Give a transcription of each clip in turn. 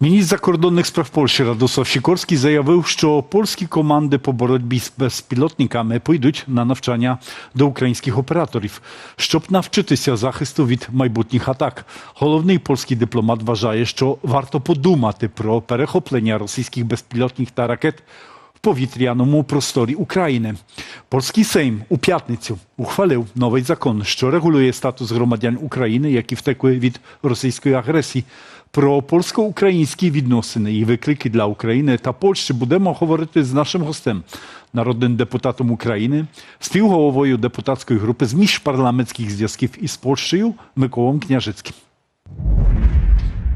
Міністр закордонних справ Польщі Радосław Sikorski заявив, що польські команди по боротьбі з безпілотниками пойдуть на навчання до українських операторів, щоб навчитися захисту від майбутніх атак. Головний польський дипломат вважає, що варто подумати про перехоплення російських безпілотних та ракет в повітряному просторі України. Польський Сейм у п'ятницю ухвалив новий закон, що регулює статус громадян України, які втекли від російської агресії. Про польсько-українські відносини і виклики для України та Польщі будемо говорити з нашим гостем, народним депутатом України, співголовою депутатської групи з міжпарламентських зв'язків із Польщею Миколом Княжицьким.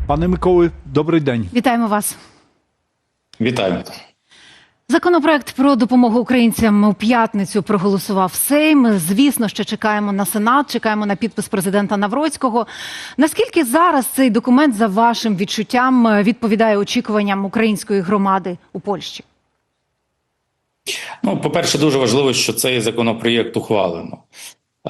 Пане Миколи, добрий день. Вітаємо вас. Вітаю. Законопроект про допомогу українцям у п'ятницю проголосував Сейм. Звісно, що чекаємо на Сенат, чекаємо на підпис президента Навроцького. Наскільки зараз цей документ, за вашим відчуттям, відповідає очікуванням української громади у Польщі? Ну, по-перше, дуже важливо, що цей законопроєкт ухвалено.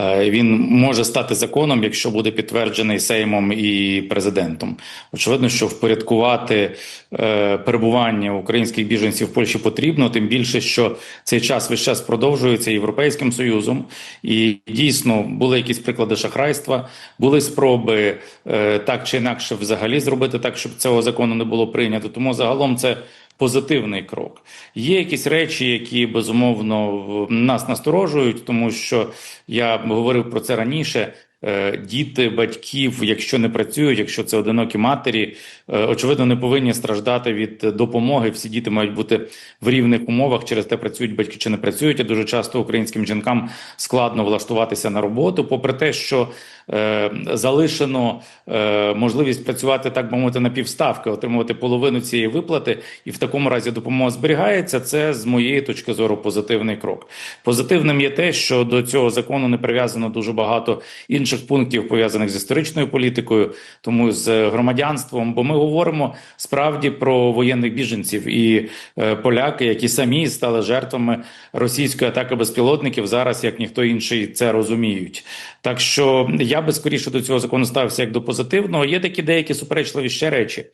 Е, Він може стати законом, якщо буде підтверджений Сеймом і президентом. Очевидно, що впорядкувати е, перебування українських біженців в Польщі потрібно, тим більше, що цей час весь час продовжується Європейським Союзом, і дійсно були якісь приклади шахрайства, були спроби е, так чи інакше взагалі зробити так, щоб цього закону не було прийнято. Тому загалом це позитивний крок. Є якісь речі, які безумовно нас насторожують, тому що я говорив про це раніше. Е, Діти батьків, якщо не працюють, якщо це одинокі матері, е, очевидно, не повинні страждати від допомоги. Всі діти мають бути в рівних умовах. Через те працюють батьки чи не працюють. І дуже часто українським жінкам складно влаштуватися на роботу, попри те, що е, залишено е, можливість працювати так би мовити на півставки, отримувати половину цієї виплати, і в такому разі допомога зберігається. Це з моєї точки зору позитивний крок. Позитивним є те, що до цього закону не прив'язано дуже багато інших пунктів пов'язаних з історичною політикою, тому з громадянством. Бо ми говоримо справді про воєнних біженців і е, поляки, які самі стали жертвами російської атаки безпілотників, зараз як ніхто інший це розуміють. Так що я би скоріше до цього закону ставився як до позитивного. Є такі деякі суперечливі ще речі.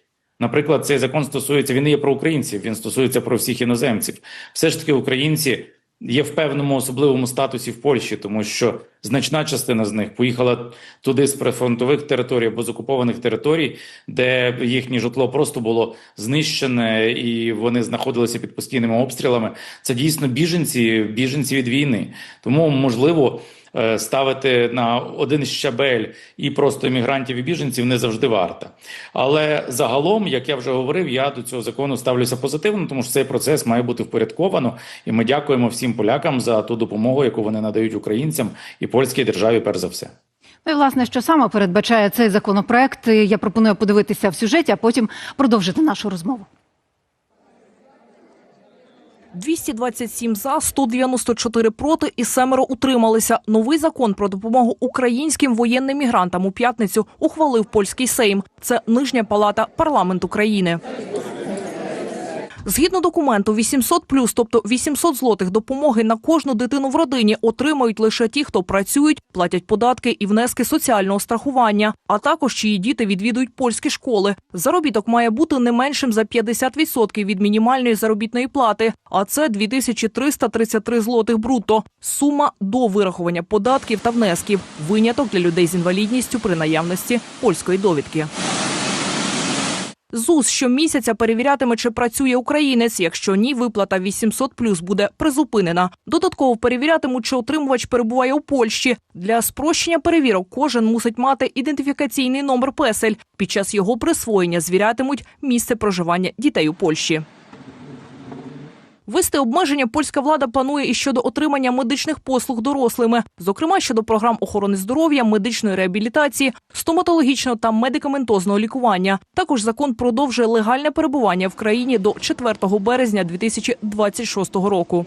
Наприклад, цей закон стосується він не є про українців, він стосується про всіх іноземців. Все ж таки, українці є в певному особливому статусі в Польщі, тому що значна частина з них поїхала туди з прифронтових територій або з окупованих територій, де їхнє житло просто було знищене, і вони знаходилися під постійними обстрілами. Це дійсно біженці, біженці від війни. Тому можливо. Е, Ставити на один щабель і просто іммігрантів і біженців не завжди варто. Але загалом, як я вже говорив, я до цього закону ставлюся позитивно, тому що цей процес має бути впорядковано. І ми дякуємо всім полякам за ту допомогу, яку вони надають українцям і польській державі, перш за все. Ну і власне, що саме передбачає цей законопроект, я пропоную подивитися в сюжеті, а потім продовжити нашу розмову. 227 за, 194 проти і семеро утрималися. Новий закон про допомогу українським воєнним мігрантам у п'ятницю ухвалив польський Сейм. Це нижня палата парламенту країни. Згідно документу, 800 плюс, тобто 800 злотих допомоги на кожну дитину в родині отримають лише ті, хто працюють, платять податки і внески соціального страхування, а також чиї діти відвідують польські школи. Заробіток має бути не меншим за 50% від мінімальної заробітної плати, а це 2333 злотих брутто. Сума до вирахування податків та внесків. Виняток для людей з інвалідністю при наявності польської довідки. ЗУС щомісяця перевірятиме, чи працює українець. Якщо ні, виплата 800 плюс буде призупинена. Додатково перевірятимуть, чи отримувач перебуває у Польщі. Для спрощення перевірок кожен мусить мати ідентифікаційний номер песель. Під час його присвоєння звірятимуть місце проживання дітей у Польщі. Ввести обмеження польська влада планує і щодо отримання медичних послуг дорослими, зокрема щодо програм охорони здоров'я, медичної реабілітації, стоматологічного та медикаментозного лікування. Також закон продовжує легальне перебування в країні до 4 березня 2026 року.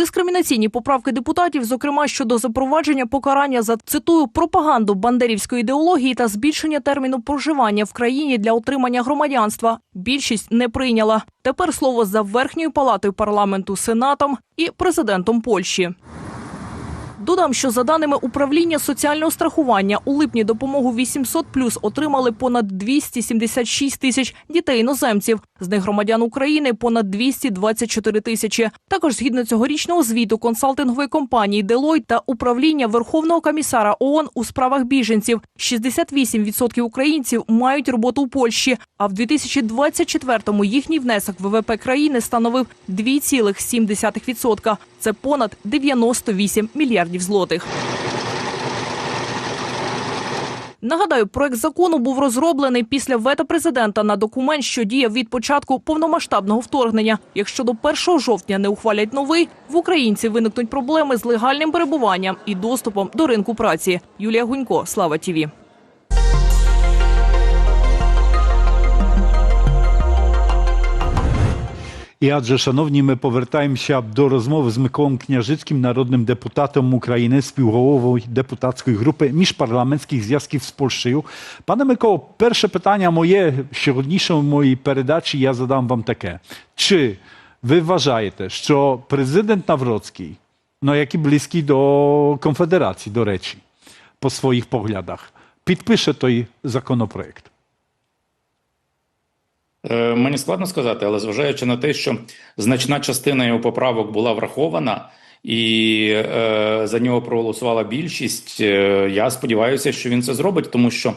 Дискримінаційні поправки депутатів, зокрема щодо запровадження покарання за цитую пропаганду бандерівської ідеології та збільшення терміну проживання в країні для отримання громадянства, більшість не прийняла. Тепер слово за верхньою палатою парламенту, сенатом і президентом Польщі. Додам, що за даними управління соціального страхування, у липні допомогу 800 плюс отримали понад 276 тисяч дітей іноземців. З них громадян України понад 224 тисячі. Також згідно цьогорічного звіту консалтингової компанії Deloitte та управління Верховного комісара ООН у справах біженців 68% українців мають роботу у Польщі. А в 2024-му їхній внесок ВВП країни становив 2,7%. Це понад 98 мільярдів злотих. Нагадаю, проект закону був розроблений після вето президента на документ, що діяв від початку повномасштабного вторгнення. Якщо до 1 жовтня не ухвалять новий, в українці виникнуть проблеми з легальним перебуванням і доступом до ринку праці. Юлія Гунько, Слава Тіві. І адже, шановні, ми повертаємося до розмови з Миколом Княжицьким, народним депутатом України, співголовою депутатської групи міжпарламентських зв'язків з Польщею. Пане Миколо, перше питання моє сьогоднішньої моїй передачі я задам вам таке. Чи ви вважаєте, що президент Навроцький, ну який близький до Конфедерації, до речі, по своїх поглядах, підпише той законопроект? Е, Мені складно сказати, але зважаючи на те, що значна частина його поправок була врахована і е, за нього проголосувала більшість, е, я сподіваюся, що він це зробить, тому що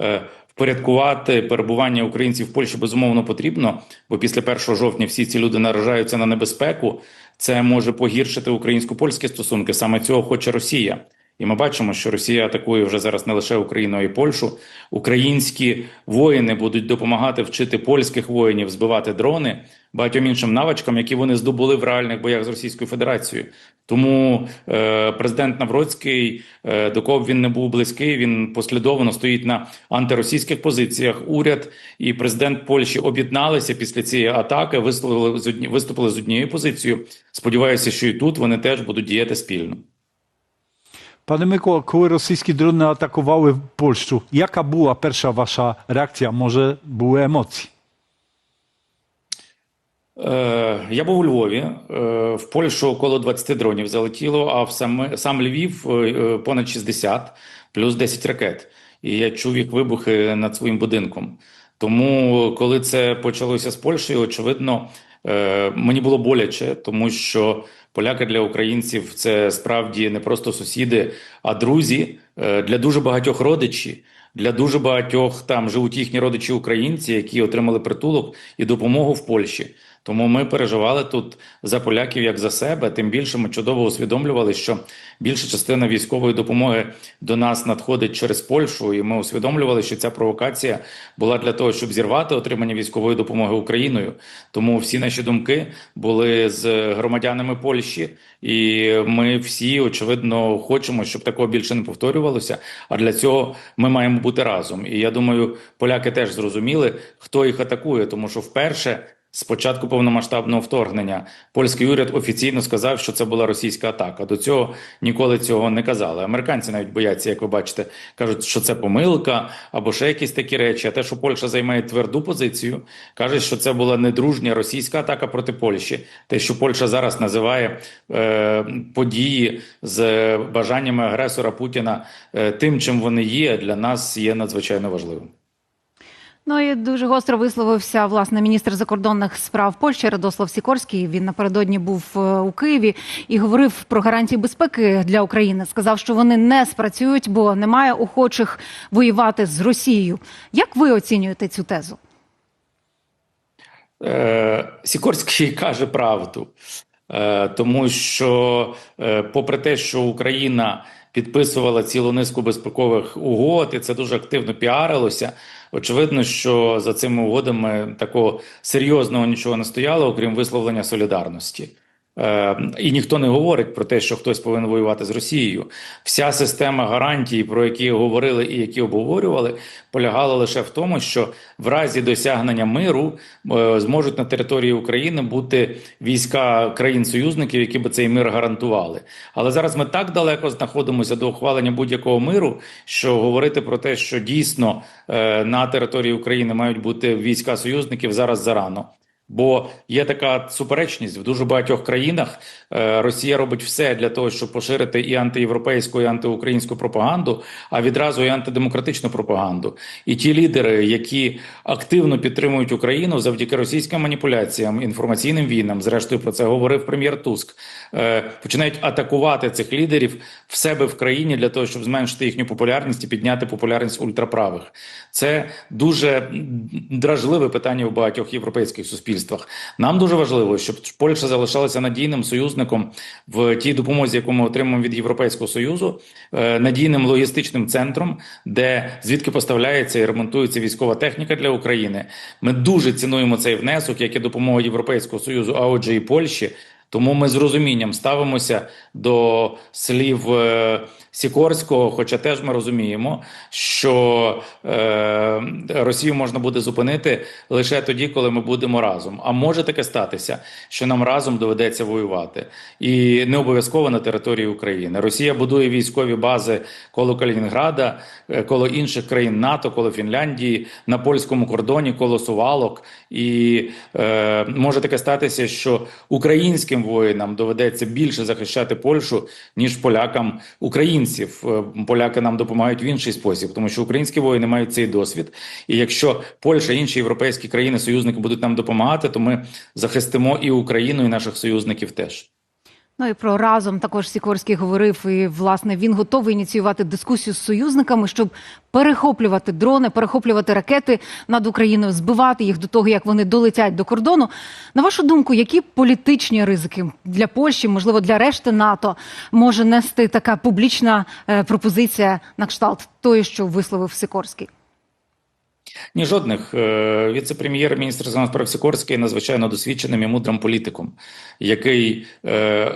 е, впорядкувати перебування українців в Польщі безумовно потрібно, бо після 1 жовтня всі ці люди наражаються на небезпеку. Це може погіршити українсько-польські стосунки. Саме цього хоче Росія. І ми бачимо, що Росія атакує вже зараз не лише Україну, а й Польщу. Українські воїни будуть допомагати вчити польських воїнів збивати дрони багатьом іншим навичкам, які вони здобули в реальних боях з Російською Федерацією. Тому е, президент Навроцький, е, до кого він не був близький, він послідовно стоїть на антиросійських позиціях. Уряд і президент Польщі об'єдналися після цієї атаки, висловили з одні, виступили з однією позицією. Сподіваюся, що і тут вони теж будуть діяти спільно. Panie Myko, коли російські дрони атакували Польщу, яка була перша ваша реакція? Може, були емоції? Е, Я був у Львові. Е, В Польщу около 20 дронів залетіло, а в сам, сам Львів е, понад 60, плюс 10 ракет. І я чув їх вибухи над своїм будинком. Тому, коли це почалося з Польщею, очевидно, мені було боляче, тому що поляки для українців це справді не просто сусіди, а друзі е, для дуже багатьох родичі. Для дуже багатьох там живуть їхні родичі українці, які отримали притулок і допомогу в Польщі. Тому ми переживали тут за поляків як за себе. Тим більше ми чудово усвідомлювали, що більша частина військової допомоги до нас надходить через Польщу, і ми усвідомлювали, що ця провокація була для того, щоб зірвати отримання військової допомоги Україною. Тому всі наші думки були з громадянами Польщі, і ми всі очевидно хочемо, щоб такого більше не повторювалося. А для цього ми маємо бути разом. І я думаю, поляки теж зрозуміли, хто їх атакує, тому що вперше. З початку повномасштабного вторгнення польський уряд офіційно сказав, що це була російська атака. До цього ніколи цього не казали. Американці навіть бояться, як ви бачите, кажуть, що це помилка або ще якісь такі речі. А те, що Польща займає тверду позицію, каже, що це була недружня російська атака проти Польщі. Те, що Польща зараз називає е, події з бажаннями агресора Путіна е, тим, чим вони є, для нас є надзвичайно важливим. Ну і дуже гостро висловився власне міністр закордонних справ Польщі Радослав Сікорський. Він напередодні був е, у Києві і говорив про гарантії безпеки для України. Сказав, що вони не спрацюють, бо немає охочих воювати з Росією. Як ви оцінюєте цю тезу? Е, Сікорський каже правду, Е, тому що, е, попри те, що Україна підписувала цілу низку безпекових угод, і це дуже активно піарилося. Очевидно, що за цими угодами такого серйозного нічого не стояло, окрім висловлення солідарності. Е, І ніхто не говорить про те, що хтось повинен воювати з Росією. Вся система гарантій, про які говорили і які обговорювали, полягала лише в тому, що в разі досягнення миру е, зможуть на території України бути війська країн-союзників, які би цей мир гарантували. Але зараз ми так далеко знаходимося до ухвалення будь-якого миру, що говорити про те, що дійсно е, на території України мають бути війська союзників зараз зарано. Бо є така суперечність в дуже багатьох країнах. е, Росія робить все для того, щоб поширити і антиєвропейську, і антиукраїнську пропаганду, а відразу і антидемократичну пропаганду. І ті лідери, які активно підтримують Україну завдяки російським маніпуляціям, інформаційним війнам, зрештою про це говорив прем'єр Туск, е, починають атакувати цих лідерів в себе в країні для того, щоб зменшити їхню популярність і підняти популярність ультраправих. Це дуже дражливе питання в багатьох європейських суспільствах. Нам дуже важливо, щоб Польща залишалася надійним союзником в тій допомозі, яку ми отримуємо від Європейського союзу, е, надійним логістичним центром, де звідки поставляється і ремонтується військова техніка для України. Ми дуже цінуємо цей внесок, як і допомога Європейського союзу, а отже, і Польщі. Тому ми з розумінням ставимося до слів е, Сікорського, хоча теж ми розуміємо, що е, Росію можна буде зупинити лише тоді, коли ми будемо разом. А може таке статися, що нам разом доведеться воювати, і не обов'язково на території України. Росія будує військові бази коло Калінінграда, е, коло інших країн НАТО, коло Фінляндії, на польському кордоні, коло Сувалок. І може таке статися, що українським воїнам доведеться більше захищати Польщу, ніж полякам українців. Е, Поляки нам допомагають в інший спосіб, тому що українські воїни мають цей досвід. І якщо Польща і інші європейські країни, союзники будуть нам допомагати, то ми захистимо і Україну, і наших союзників теж. Ну і про разом також Сікорський говорив, і власне він готовий ініціювати дискусію з союзниками, щоб перехоплювати дрони, перехоплювати ракети над Україною, збивати їх до того, як вони долетять до кордону. На вашу думку, які політичні ризики для Польщі, можливо, для решти НАТО може нести така публічна е, пропозиція на кшталт тої, що висловив Сікорський? Ні, жодних. Е, Віце-прем'єр, міністр справ Сікорський надзвичайно досвідченим і мудрим політиком, який е,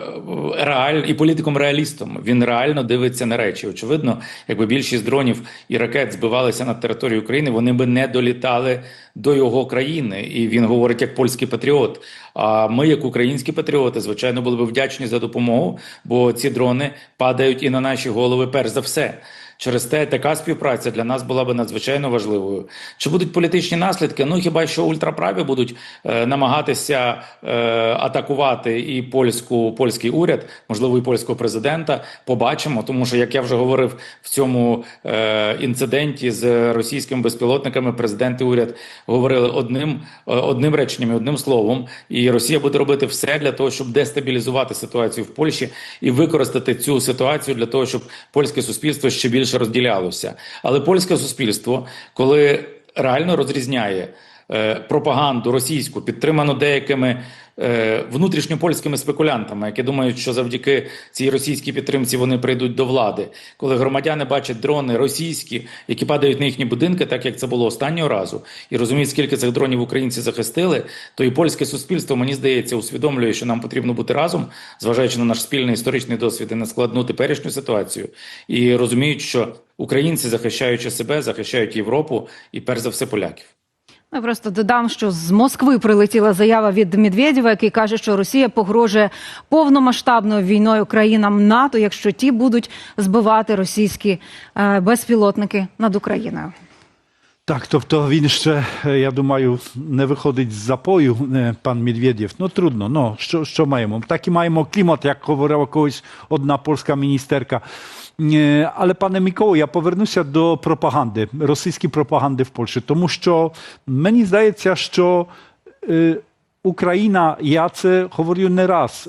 реаль і політиком-реалістом. Він реально дивиться на речі. Очевидно, якби більшість дронів і ракет збивалися над територією України, вони би не долітали до його країни. І він говорить як польський патріот. А ми, як українські патріоти, звичайно, були б вдячні за допомогу, бо ці дрони падають і на наші голови, перш за все. Через те така співпраця для нас була би надзвичайно важливою. Чи будуть політичні наслідки? Ну хіба що ультраправі будуть е, намагатися е, атакувати і польську польський уряд, можливо, і польського президента. Побачимо, тому що як я вже говорив в цьому е, інциденті з російськими безпілотниками, президент і уряд говорили одним, е, одним реченням, одним словом, і Росія буде робити все для того, щоб дестабілізувати ситуацію в Польщі і використати цю ситуацію для того, щоб польське суспільство ще більше розділялося. Але польське суспільство, коли реально розрізняє пропаганду російську, підтриману деякими е, внутрішньопольськими спекулянтами, які думають, що завдяки цій російській підтримці вони прийдуть до влади. Коли громадяни бачать дрони російські, які падають на їхні будинки, так як це було останнього разу, і розуміють, скільки цих дронів українці захистили, то і польське суспільство, мені здається, усвідомлює, що нам потрібно бути разом, зважаючи на наш спільний історичний досвід і на складну теперішню ситуацію, і розуміють, що українці, захищаючи себе, захищають Європу і перш за все поляків. Я просто додам, що з Москви прилетіла заява від Медведєва, який каже, що Росія погрожує повномасштабною війною країнам НАТО, якщо ті будуть збивати російські е, безпілотники над Україною. Так, тобто він ще, е, я думаю, виходить з запою, е, пан Медведєв. Ну трудно, ну що, маємо? Такий маємо клімат, як говорила колись одна польська міністерка. Але пане Миколу, я повернуся до пропаганди, російської пропаганди в Польщі, тому що мені здається, що Україна, я це говорю не раз,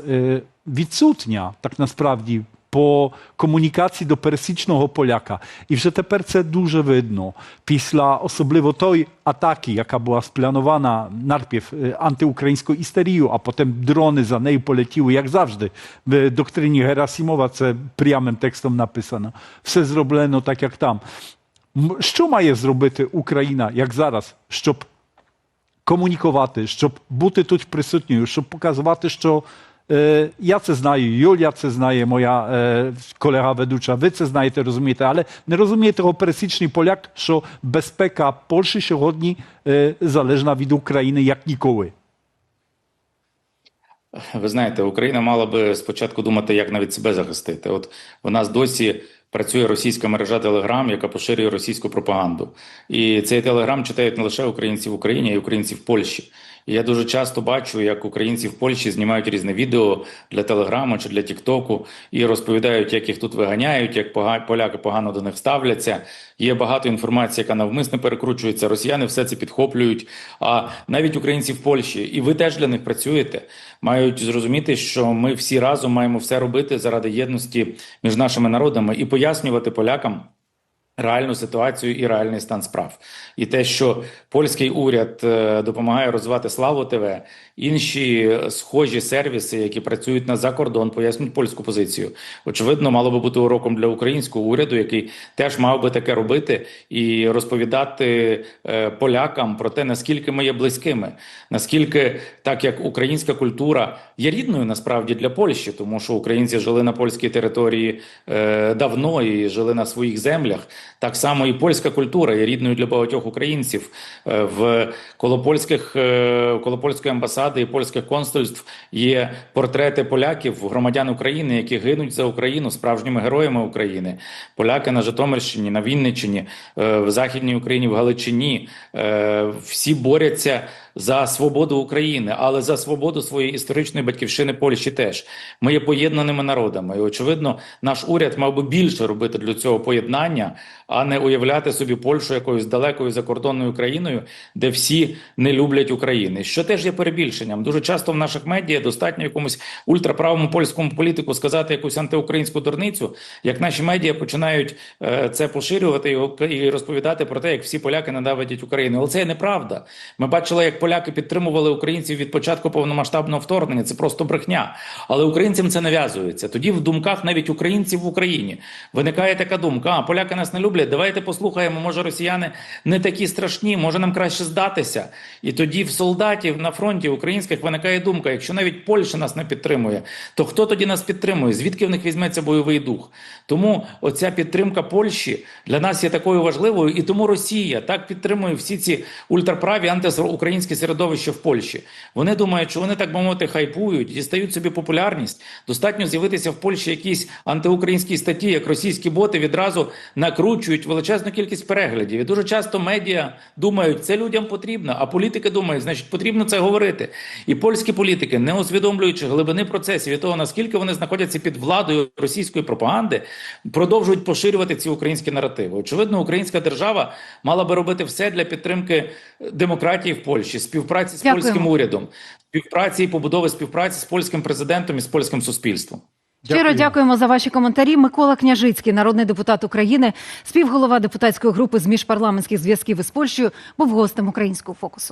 відсутня так насправді по комунікації до пересічного поляка. І вже тепер це дуже видно. Після особливо той атаки, яка була спланована najpierw е, антиукраїнською істерією, а потім дрони за нею полетіли, як завжди. В доктрині Герасимова це прямим текстом написано. Все зроблено так, як там. Що має зробити Україна, як зараз, щоб комунікувати, щоб бути тут присутньою, щоб показувати, що е, я це знаю, Юля це знає, моя колега ведуча, ви це знаєте, розумієте, але не розуміє того пересічний поляк, що безпека Польщі сьогодні залежна від України як ніколи. Ви знаєте, Україна мала би спочатку думати, як навіть себе захистити. От в нас досі працює російська мережа Телеграм, яка поширює російську пропаганду. І цей телеграм читають не лише українці в Україні, а й українці в Польщі. Я дуже часто бачу, як українці в Польщі знімають різне відео для Телеграму чи для Тіктоку і розповідають, як їх тут виганяють, як поляки погано до них ставляться. Є багато інформації, яка навмисно перекручується. Росіяни все це підхоплюють. А навіть українці в Польщі, і ви теж для них працюєте, мають зрозуміти, що ми всі разом маємо все робити заради єдності між нашими народами і пояснювати полякам. Реальну ситуацію і реальний стан справ, і те, що польський уряд е, допомагає розвивати Славу ТВ, інші схожі сервіси, які працюють на закордон, пояснюють польську позицію. Очевидно, мало би бути уроком для українського уряду, який теж мав би таке робити і розповідати е, полякам про те, наскільки ми є близькими, наскільки так як українська культура є рідною насправді для Польщі, тому що українці жили на польській території е, давно і жили на своїх землях. Так само і польська культура є рідною для багатьох українців. Е, В коло польських е, коло польської амбасади і польських консульств є портрети поляків, громадян України, які гинуть за Україну справжніми героями України. Поляки на Житомирщині, на Вінниччині, е, в Західній Україні, в Галичині всі борються за свободу України, але за свободу своєї історичної батьківщини Польщі теж. Ми є поєднаними народами. І очевидно, наш уряд мав би більше робити для цього поєднання, а не уявляти собі Польщу якоюсь далекою закордонною країною, де всі не люблять України. Що теж є перебільшенням. Дуже часто в наших медіа достатньо якомусь ультраправому польському політику сказати якусь антиукраїнську дурницю, як наші медіа починають е, це поширювати і- розповідати про те, як всі поляки ненавидять Україну. Але це є неправда. Ми бачили, як поляки підтримували українців від початку повномасштабного вторгнення. Це просто брехня. Але українцям це нав'язується. Тоді в думках навіть українців в Україні виникає така думка: а поляки нас не люблять. Давайте послухаємо. Може, росіяни не такі страшні, може нам краще здатися. І тоді в солдатів на фронті українських виникає думка: якщо навіть Польща нас не підтримує, то хто тоді нас підтримує? Звідки в них візьметься бойовий дух? Тому оця підтримка Польщі для нас є такою важливою, і тому Росія так підтримує всі ці ультраправі антиукраїнські середовища в Польщі. Вони думають, що вони так би мовити хайпують, дістають собі популярність. Достатньо з'явитися в Польщі якісь антиукраїнські статті, як російські боти відразу накручують величезну кількість переглядів. І дуже часто медіа думають, це людям потрібно, а політики думають, значить, потрібно це говорити. І польські політики, не усвідомлюючи глибини процесів і того, наскільки вони знаходяться під владою російської пропаганди, продовжують поширювати ці українські наративи. Очевидно, українська держава мала би робити все для підтримки демократії в Польщі, співпраці з Дякуємо. польським урядом, співпраці і побудови співпраці з польським президентом і з польським суспільством. Щиро Дякую. дякуємо за ваші коментарі. Микола Княжицький, народний депутат України, співголова депутатської групи з міжпарламентських зв'язків із Польщею, був гостем українського фокусу.